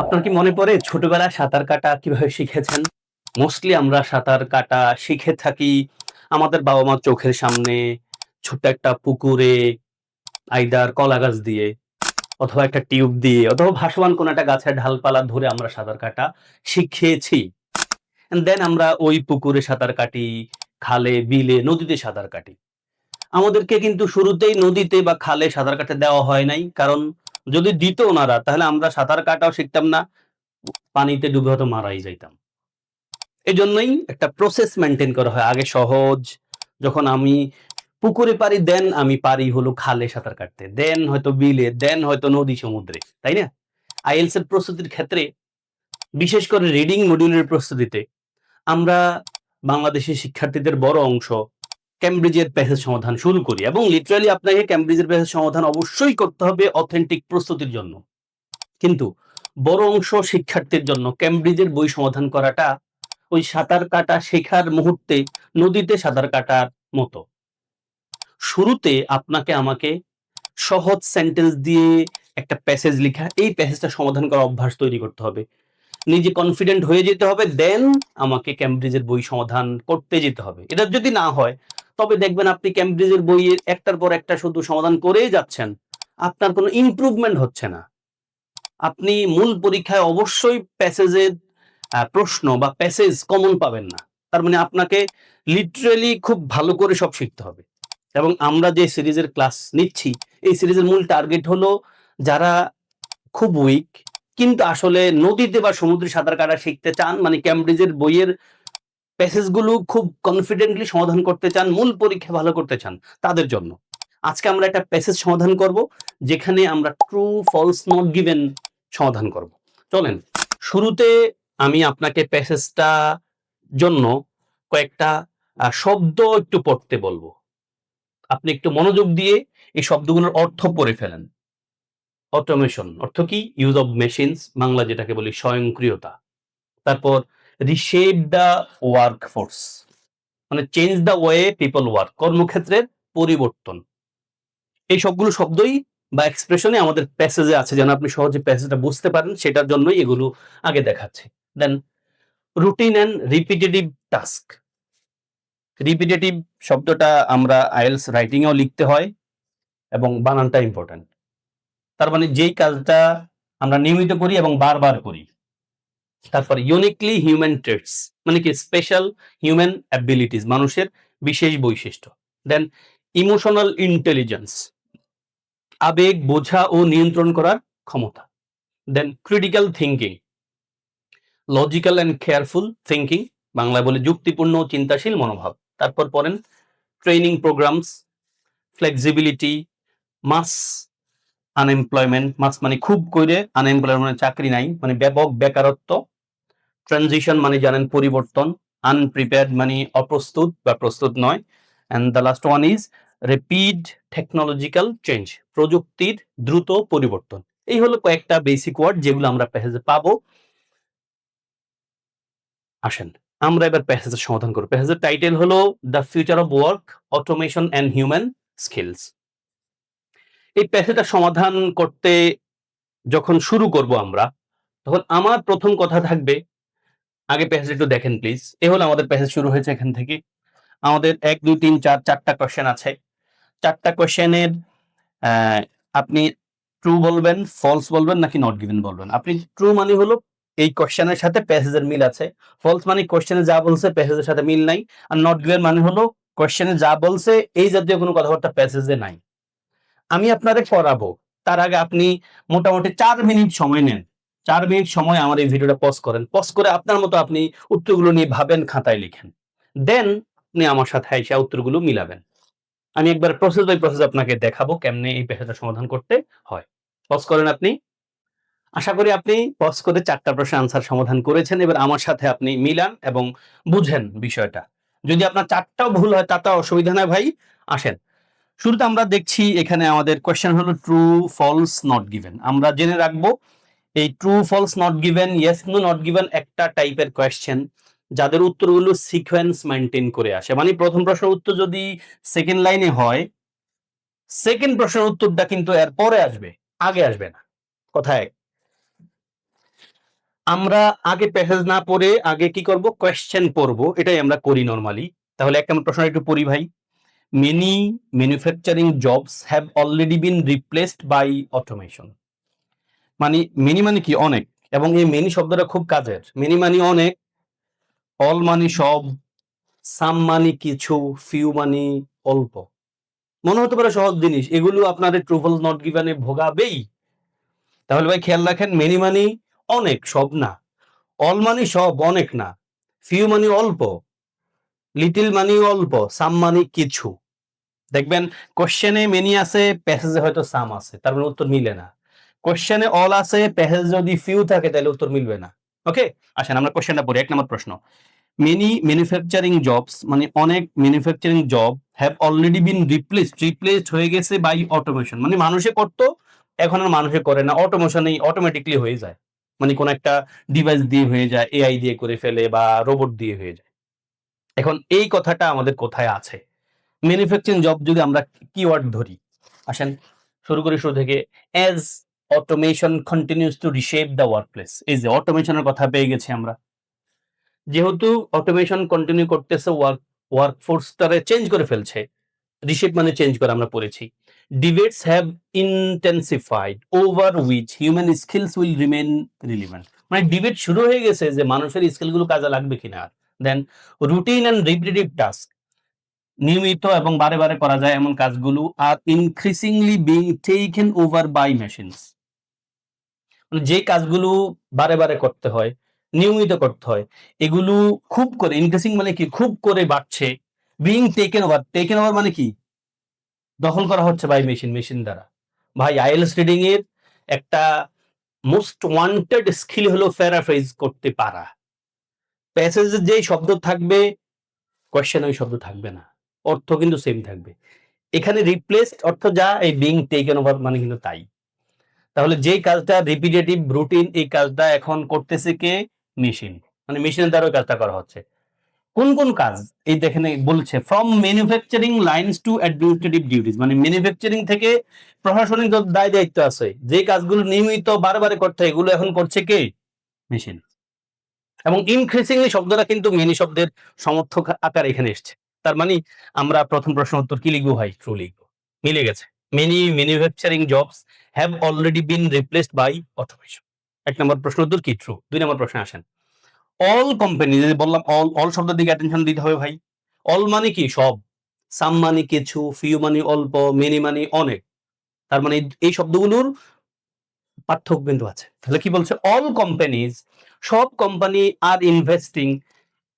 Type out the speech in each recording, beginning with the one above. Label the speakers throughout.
Speaker 1: আপনার কি মনে পড়ে ছোটবেলায় সাঁতার কাটা কীভাবে শিখেছেন? মোস্টলি আমরা সাঁতার কাটা শিখে থাকি আমাদের বাবা-মার চোখের সামনে ছোট্ট একটা পুকুরে আইদার কলা গাছ দিয়ে অথবা একটা টিউব দিয়ে অথবা ভাসমান কোনো একটা গাছের ঢালপালা ধরে আমরা সাঁতার কাটা শিখিয়েছি। দেন আমরা ওই পুকুরে সাঁতার কাটি, খালে, বিলে, নদীতে সাঁতার কাটি। আমাদেরকে কিন্তু শুরুতেই নদীতে বা খালে সাঁতার কাটতে দেওয়া হয় নাই। কারণ যদি দিত ওনারা তাহলে আমরা সাঁতার কাটাও শিখতাম না। পানিতে ডুবে হয়তো মারাই যাইতাম। এজন্যই একটা প্রসেস মেনটেন করা হয়। আগে সহজ যখন আমি পুকুরে পারি দেন আমি পারি হলো খালে সাঁতার কাটতে। দেন হয়তো বিলে, দেন হয়তো নদী সমুদ্রে। তাই না? আইএলটিএস এর প্রস্তুতির ক্ষেত্রে বিশেষ করে রিডিং মডিউলের প্রস্তুতিতে আমরা বাংলাদেশের শিক্ষার্থীদের বড় অংশ ক্যামব্রিজের প্যাসেজ সমাধান শুরু করি এবং লিটারালি আপনাকে ক্যামব্রিজের প্যাসেজ সমাধান অবশ্যই করতে হবে অথেন্টিক প্রস্তুতির জন্য। কিন্তু বড় অংশ শিক্ষার্থীর জন্য ক্যামব্রিজের বই সমাধান করাটা ওই সাঁতার কাটা শেখার মুহূর্তে নদীতে সাঁতার কাটার মতো। শুরুতে আপনাকে আমাকে সহজ সেন্টেন্স দিয়ে একটা প্যাসেজ লিখা, এই প্যাসেজটা সমাধান করার অভ্যাস তৈরি করতে হবে। নিজে কনফিডেন্ট হয়ে যেতে হবে দেন আমাকে ক্যামব্রিজের বই সমাধান করতে যেতে হবে। এটা যদি না হয় তবে দেখবেন আপনি ক্যামব্রিজের বইয়ের একটার পর একটা শুধু সমাধান করেই যাচ্ছেন। আপনার কোনো ইমপ্রুভমেন্ট হচ্ছে না। আপনি মূল পরীক্ষায় অবশ্যই প্যাসেজের প্রশ্ন বা প্যাসেজ কমন পাবেন না। তার মানে আপনাকে লিটারালি খুব ভালো করে সব শিখতে হবে। এবং আমরা যে সিরিজের ক্লাস নিচ্ছি, এই সিরিজের মূল টার্গেট হলো যারা খুব উইক কিন্তু আসলে নদীতে বা সমুদ্রে সাঁতার কাটা শিখতে চান মানে ক্যামব্রিজের বইয়ের প্যাসেজগুলো খুব কনফিডেন্টলি সমাধান করতে চান, মূল পরীক্ষা ভালো করতে চান তাদের জন্য। আজকে আমরা একটা প্যাসেজ সমাধান করব যেখানে আমরা ট্রু ফলস নট গিভেন সমাধান করব। চলেন শুরুতে আমি আপনাকে প্যাসেজটা জন্য কয়েকটা শব্দ একটু পড়তে বলব আপনি একটু মনোযোগ দিয়ে এই শব্দগুলোর অর্থ পড়ে ফেলেন। অটোমেশন অর্থ কি? ইউজ অব মেশিনস বাংলা যেটাকে বলি স্বয়ংক্রিয়তা। তারপর রিশেপ দ্য ওয়ার্ক ফোর্স মানে change the way people work কর্মক্ষেত্রের পরিবর্তন। এই সবগুলো শব্দই বা এক্সপ্রেশনে আমাদের প্যাসেজে আছে যেন আপনি সহজে প্যাসেজটা বুঝতে পারেন, সেটার জন্যই এগুলো আগে দেখাচ্ছে then routine and repetitive task. Repetitive শব্দটা আমরা আইএলটিএস রাইটিং এও লিখতে হয় এবং বানানটা ইম্পর্ট্যান্ট তার মানে যেই কাজটা আমরা নিয়মিত করি এবং বারবার করি। তারপর ইউনিকলি হিউম্যান ট্রেটস মানে কি স্পেশাল হিউম্যান অ্যাবিলিটিস মানুষের বিশেষ বৈশিষ্ট্য। দেন ইমোশনাল ইন্টেলিজেন্স আবেগ বোঝা ও নিয়ন্ত্রণ করার ক্ষমতা। Then critical thinking logical and careful thinking বাংলায় বলে যুক্তিপূর্ণ ও চিন্তাশীল মনোভাব। তারপর পড়েন training programs, flexibility, mass unemployment mass মানে খুব করে আনএমপ্লয়মেন্ট মানে চাকরি নাই মানে ব্যাপক বেকারত্ব। ট্রানজিশন মানে জানেন পরিবর্তন, আনপ্রিপেয়ার্ড মানে অপ্রস্তুত বা প্রস্তুত নয়। And the last one is rapid technological change প্রযুক্তির দ্রুত পরিবর্তন। এই হলো কয়েকটা বেসিক ওয়ার্ড যেগুলো আমরা প্যাসেজে পাবো। আসেন আমরা এবার প্যাসেজের সমাধান করব। প্যাসেজের টাইটেল হলো the future of work, automation and human skills. এই প্যাসেজটা সমাধান করতে যখন শুরু করব আমরা তখন আমার প্রথম কথা থাকবে আগে প্যাসেজ একটু দেখেন প্লিজ। এ হলো আমাদের প্যাসেজ শুরু হয়েছে এখান থেকে। আমাদের ১, ২, ৩, ৪ চারটা কোয়েশ্চেন আছে। চারটা কোয়েশ্চেনের আপনি ট্রু বলবেন, ফলস বলবেন নাকি নট গিভেন বলবেন। আপনি ট্রু মানে হলো এই কোয়েশ্চেনের সাথে প্যাসেজের মিল আছে। ফলস মানে কোয়েশ্চেনে যা বলছে প্যাসেজের সাথে মিল নাই। আর নট গিভেন মানে হলো কোয়েশ্চেনে যা বলছে এই জাতীয় কোনো কথাবার্তা প্যাসেজে নাই। আমি আপনাদের পড়াবো। তার আগে আপনি মোটামুটি চার মিনিট সময় নেন। ৪ মিনিট সময় আমার এই ভিডিওটা পজ করেন। পজ করে আপনার মতো আপনি উত্তরগুলো নিয়ে ভাবেন, খাতায় লিখেন। দেন আপনি আমার সাথে আইসা উত্তরগুলো মিলাবেন। আমি একবার প্রসেস বাই প্রসেস আপনাকে দেখাবো কেমনে এই প্যাসেজটা সমাধান করতে হয়। পজ করেন আপনি। আশা করি আপনি পজ করে ৪ টা প্রশ্নের আনসার সমাধান করেছেন। এবার আমার সাথে আপনি মিলান এবং বুঝেন বিষয়টা। যদি আপনার চারটাও ভুল হয় তাতেও অসুবিধা নাই ভাই। আসেন। শুরুতে আমরা দেখছি এখানে আমাদের কোয়েশ্চেন হলো ট্রু, ফলস, নট গিভেন। আমরা জেনে রাখব এই true, false, not given, yes, no, not given একটা টাইপের কোয়েশ্চেন যাদের উত্তরগুলো সিকোয়েন্স মেইনটেইন করে আসে। মানে প্রথম প্রশ্নের উত্তর যদি সেকেন্ড লাইনে হয়, সেকেন্ড প্রশ্নের উত্তরটা কিন্তু এর পরে আসবে, আগে আসবে না। কথা এক। আমরা আগে প্যাসেজ না পড়ে আগে কি করব কোয়েশ্চেন পড়ব এটাই আমরা করি নরমালি তাহলে এক নম্বর প্রশ্ন একটু পড়ি ভাই many manufacturing jobs have already been replaced by automation মানে মিনি মানে কি? অনেক। এবং এই মেনি শব্দটা খুব কাজের। মিনি মানে অনেক অল মানে সব সাম মানে কিছু ফিউ মানে অল্প। মনে হতে পারে সহজ জিনিস। এগুলো আপনাদের ট্রুফল নট গিভানে ভোগাবেই। তাহলে ভাই খেয়াল রাখেন মেনি মানি অনেক, সব না। অল মানি সব অনেক না। ফিউ মানি অল্প লিটিল মানি অল্প সাম মানি কিছু। দেখবেন কোশ্চেনে মেনি আছে প্যাসেজে হয়তো সাম আছে। তার মানে উত্তর মিলে না। কোশ্চেনে অল আছে প্যাসেজ যদি ফিউ থাকে, তাহলে উত্তর মিলবে না। ওকে আসেন, আমরা কোশ্চেনটা পড়ি। এক নম্বর প্রশ্ন। মেনি ম্যানুফ্যাকচারিং জবস মানে অনেক manufacturing job have already been replaced replaced হয়ে গেছে বাই অটোমেশন মানে মানুষে করতো, এখন আর মানুষে করে না। অটোমেশনেই অটোমেটিকলি হয়ে যায়। মানে কোন একটা ডিভাইস দিয়ে হয়ে যায় এআই দিয়ে করে ফেলে বা রোবট দিয়ে হয়ে যায়। এখন এই কথাটা আমাদের কোথায় আছে? ম্যানুফ্যাকচারিং জব যদি আমরা কিওয়ার্ড ধরি, আসেন, শুরু করি শুরু থেকে as automation continues to reshape the work place এই যে অটোমেশনের কথা পেয়ে গেছি আমরা। যেহেতু অটোমেশন কন্টিনিউ করতেছে ওয়ার্ক ওয়ার্কফোর্সটারে চেঞ্জ করে ফেলছে। রিশেপ মানে চেঞ্জ করে আমরা পড়েছি। Debates have intensified over which human skills will remain relevant মানে ডিবেট শুরু হয়ে গেছে যে মানুষের স্কিলগুলো কাজে লাগবে কিনা। Then routine and repetitive task নিয়মিত এবং বারে বারে করা যায় এমন কাজগুলো আর increasingly being taken over by machines মানে যে কাজগুলো বারে বারে করতে হয়, নিয়মিত করতে হয়, এগুলো খুব করে ইনক্রিজিং মানে কি খুব করে বাড়ছে। Being taken over taken over মানে কি? দখল করা হচ্ছে বাই মেশিন মেশিন দ্বারা। ভাই আইএলএস রিডিং এর একটা মোস্ট ওয়ান্টেড স্কিল হলো প্যারাফ্রেজ করতে পারা। প্যাসেজে যেই শব্দ থাকবে কোয়েশ্চেন ওই শব্দ থাকবে না। অর্থ কিন্তু সেম থাকবে। এখানে রিপ্লেসড অর্থ যা, এই বিং টেকেন ওভার মানে কিন্তু তাই। তাহলে যে কাজটা রিপিটেটিভ রুটিন এই কাজটা এখন করতেছে কে? মেশিন মানে মেশিনের দ্বারা কাজটা করা হচ্ছে। কোন কোন কাজ? এই দেখেন বলছে from manufacturing lines to administrative duties মানে ম্যানুফ্যাকচারিং থেকে প্রশাসনিক যত দায় দায়িত্ব আছে, যে কাজগুলো নিয়মিত বারবার করতে এগুলো এখন করছে কে? মেশিন এবং ইনক্রিজিংলি শব্দটা কিন্তু মেনি শব্দের সমর্থক আকার এখানে এসছে। তার মানে আমরা প্রথম প্রশ্ন উত্তর কি লিখব ভাই? ট্রু লিখব। মিলে গেছে। Many manufacturing jobs have already been replaced by automation এক নম্বর প্রশ্ন উত্তর কি? ট্রু দুই নম্বর প্রশ্নে আসেন। অল কোম্পানি যদি বললাম অল অল শব্দের দিকে অ্যাটেনশন দিতে হবে ভাই। অল মানে কি? সব। সাম মানে কিছু ফিউ মানে অল্প মেনি মানে অনেক। তার মানে এই- শব্দগুলোর পার্থক্য কিন্তু আছে। তাহলে কি বলছে? অল কোম্পানিজ সব company R investing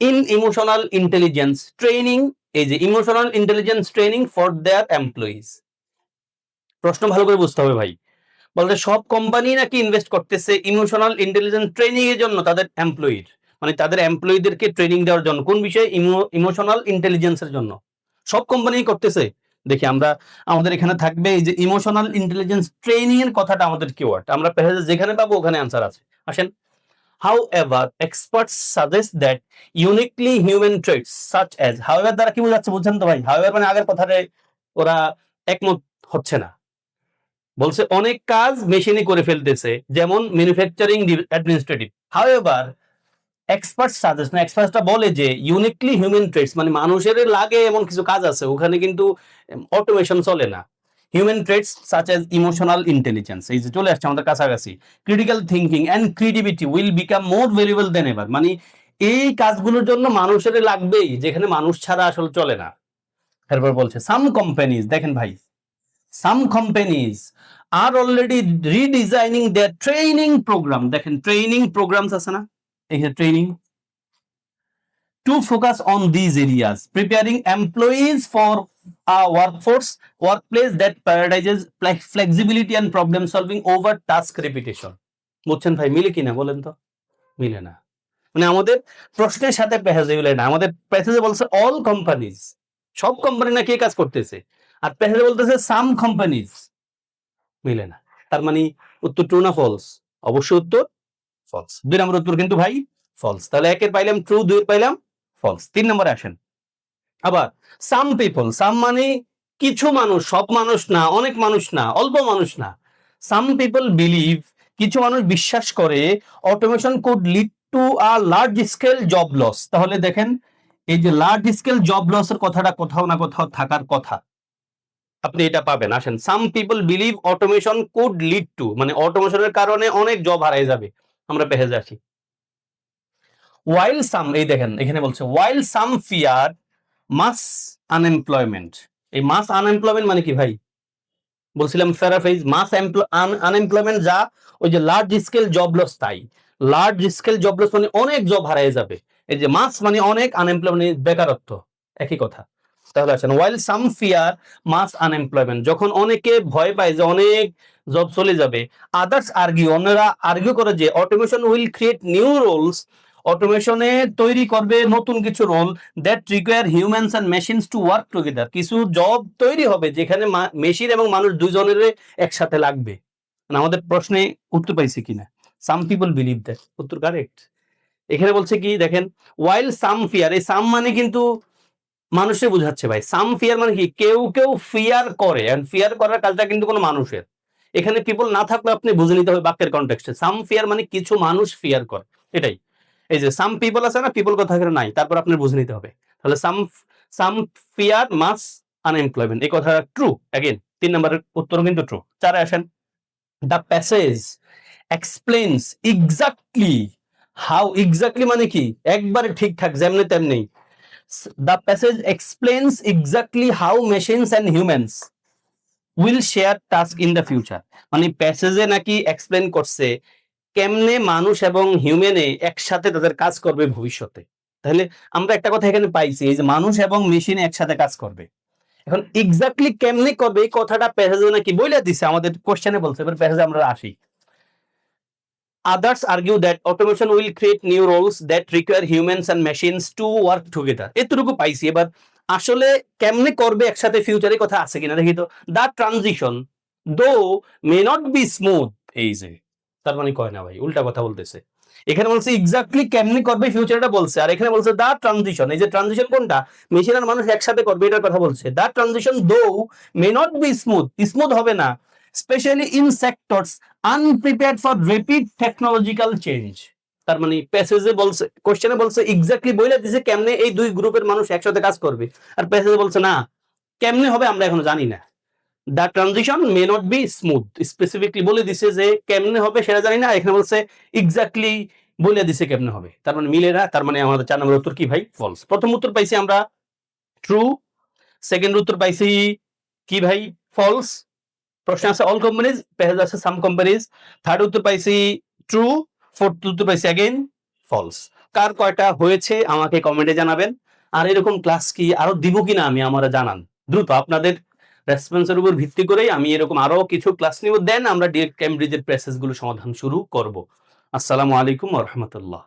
Speaker 1: in emotional intelligence training এই যে emotional intelligence training for their employees প্রশ্ন ভালো করে বুঝতে হবে ভাই। বলতে সব কোম্পানি নাকি ইনভেস্ট করতেছে ইমোশনাল ইন্টেলিজেন্স ট্রেনিং এর জন্য তাদের এমপ্লয়ির মানে তাদের এমপ্লয়ীদেরকে ট্রেনিং দেওয়ার জন্য। কোন বিষয়ে? ইমোশনাল ইন্টেলিজেন্সের জন্য। সব কোম্পানি করতেছে। দেখি আমরা, আমাদের এখানে থাকবে এই যে ইমোশনাল ইন্টেলিজেন্স ট্রেনিং এর কথাটা আমাদের কিওয়ার্ড আমরা পেজে যেখানে পাবো ওখানে আনসার আছে। আসেন। However experts suggest that uniquely human traits such as however দ্বারা কি বোঝাচ্ছে? বুঝছেন তো ভাই? হাউ এভার মানে আগের কথাটা ওরা একমত হচ্ছে না। বলছে, অনেক কাজ মেশিনে করে ফেলতেছে, যেমন manufacturing administrative however expert suggest না এক্সপার্টসটা বলে যে ইউনিকলি হিউম্যান ট্রেডস মানে মানুষের লাগে এমন কিছু কাজ আছে, ওখানে কিন্তু অটোমেশন চলে না। Human traits such as emotional intelligence এই যে চলে আসছে আমাদের কাছাকাছি। Critical thinking and creativity will become more valuable than ever মানে এই কাজগুলোর জন্য মানুষের লাগবেই, যেখানে মানুষ ছাড়া আসলে চলে না। এরপর বলছে সাম কোম্পানিজ দেখেন ভাই some companies are already redesigning their training program দেখেন ট্রেনিং প্রোগ্রামস আছে না? এখানে training to focus on these areas preparing employees for a workforce workplace that prioritizes flexibility and problem solving over task repetition বুঝছেন ভাই, মিলে কিনা বলেন তো? মিলে না। মানে আমাদের প্রশ্নের সাথে প্যাসেজে মিলে না, আমাদের প্যাসেজে বলছে অল কোম্পানিজ সব কোম্পানি না কে কাজ করতেছে? আর প্যাসেজে বলতেছে সাম কোম্পানিজ মিলে না? তার মানে উত্তর ট্রু না ফলস অবশ্যই উত্তর ফলস দুই নম্বর উত্তর কিন্তু ভাই ফলস তাহলে একের পাইলাম ট্রু দুই পাইলাম ফলস তিন নম্বরে আসেন। আবার সাম পিপল সাম মানে কিছু মানুষ, সব মানুষ না, অনেক মানুষ না, অল্প মানুষ না। সাম পিপল বিলিভ কিছু মানুষ বিশ্বাস করে automation could lead to a large scale job loss তাহলে দেখেন, এই যে লার্জ স্কেল জব লসের কথাটা কোথাও না কোথাও থাকার কথা। আপনি এটা পাবেন। আসেন। Some people believe automation could lead to মানে অটোমেশনের কারণে অনেক জব হারাই যাবে। আমরা পেহে আসি ওয়াইল সাম এই দেখেন, এখানে বলছে ওয়াইল সাম ফিয়ার মাস আনএমপ্লয়মেন্ট এই মাস আনএমপ্লয়মেন্ট মানে কি ভাই? বলছিলাম ফেরাফেজ মাস আনএমপ্লয়মেন্ট যা ওই যে লার্জ স্কেল জব লস তাই। লার্জ স্কেল জব লস মানে অনেক জব হারিয়ে যাবে। এই যে মাস মানে অনেক আনএমপ্লয়মেন্ট বেকারত্ব। একই কথা। তাহলে আছেন ওয়াইল সাম ফিয়ার মাস আনএমপ্লয়মেন্ট যখন অনেকে ভয় পায় যে অনেক জব চলে যাবে আদার্স আর্গিউ অন্যরা আর্গিউ করে যে automation will create new roles অটোমেশনে তৈরি করবে নতুন কিছু role that require humans and machines to work together কিছু জব তৈরি হবে যেখানে মেশিন এবং মানুষ দুজনের একসাথে লাগবে। মানে আমাদের প্রশ্নে উত্তর পাইছি কিনা? সাম পিপল বিলিভ দ্যাট উত্তর কারেক্ট এখানে বলছে কি, দেখেন ওয়াইল সাম ফিয়ার এই সাম মানে কিন্তু মানুষে বুঝাচ্ছে ভাই। সাম ফিয়ার মানে কি? কেউ কেউ ফিয়ার করে। ফিয়ার করার কাজটা কিন্তু কোনো মানুষের। এখানে পিপল না থাকলে আপনি বুঝে নিতে হবে বাক্যের কনটেক্সটে সাম ফিয়ার মানে কিছু মানুষ ফিয়ার করে। এটাই। এই যে সাম পিপল আছে না পিপল কথা নাই? তারপর আপনার বুঝে নিতে হবে। তাহলে সাম সাম ফিয়ার মাস আনএমপ্লয়মেন্ট এই কথা ট্রু অ্যাগেন তিন নম্বরের উত্তর কিন্তু ট্রু চারে আসেন। The passage explains exactly how exactly মানে কি? একবারে ঠিকঠাক যেমনি তেমনি। The passage explains exactly how machines and humans will share task in the future মানে প্যাসেজে নাকি এক্সপ্লেন করছে কেমনে মানুষ এবং হিউম্যানে একসাথে তাদের কাজ করবে ভবিষ্যতে। তাহলে আমরা একটা কথা এখানে পাইছি যে মানুষ এবং মেশিন একসাথে কাজ করবে। এখন এক্স্যাক্টলি কেমনে করবে এই কথাটা প্যাসেজে নাকি বলে দিছে, আমাদের কোশ্চেনে বলছে, এবার প্যাসেজে আমরা আসি। Others argue that automation will create new roles that require humans and machines to work together. এতটুকু পাইছি। এবার আসলে কেমনে করবে একসাথে ফিউচারে কথা আছে কিনা দেখি তো। দা transition though may not be smooth এই যে, তার মানে কয় না ভাই, উল্টা কথা বলতেছে। এখানে বলছে এক্স্যাক্টলি কেমনে করবে ফিউচারটা বলছে, আর এখানে বলছে দা ট্রানজিশন এই যে ট্রানজিশন কোনটা? মেশিন আর মানুষ একসাথে করবে এটার কথা বলছে। The transition though may not be smooth smooth হবে না specially in sectors unprepared for rapid technological change তার মানে প্যাসেজে বলছে কোশ্চেনে বলছে এক্স্যাক্টলি বইলে দিছে কেমনে এই দুই গ্রুপের মানুষ একসাথে কাজ করবে। আর প্যাসেজে বলছে, না, কেমনে হবে আমরা এখনও জানি না। The transition may not be smooth specifically বলে দিছে যে, কেমনে হবে সেটা জানি না। এখানে বলছে এক্স্যাক্টলি বলে দিছে কেমনে হবে? তার মানে মিলে না, তার মানে আমাদের চার নম্বর উত্তর কি ভাই? ফলস প্রথম উত্তর পাইছি আমরা ট্রু সেকেন্ড উত্তর পাইছি কি ভাই? ফলস প্রশ্ন আছে অল কোম্পানিজ পেজ আছে সাম কোম্পানিজ থার্ড উত্তর পাইছি ট্রু ফোর্থ উত্তর পাইছি অ্যাগেন ফলস কার কয়টা হয়েছে আমাকে কমেন্টে জানাবেন। আর এরকম ক্লাস কি আরও দিব কিনা আমি আমার জানান। দ্রুত আপনাদের রেসপন্সের উপর ভিত্তি করেই আমি এরকম আরও কিছু ক্লাস নিব। দেন আমরা ডিরেক্ট ক্যামব্রিজের প্রেসেসগুলো সমাধান শুরু করব। আসসালামু আলাইকুম রহমতুল্লাহ।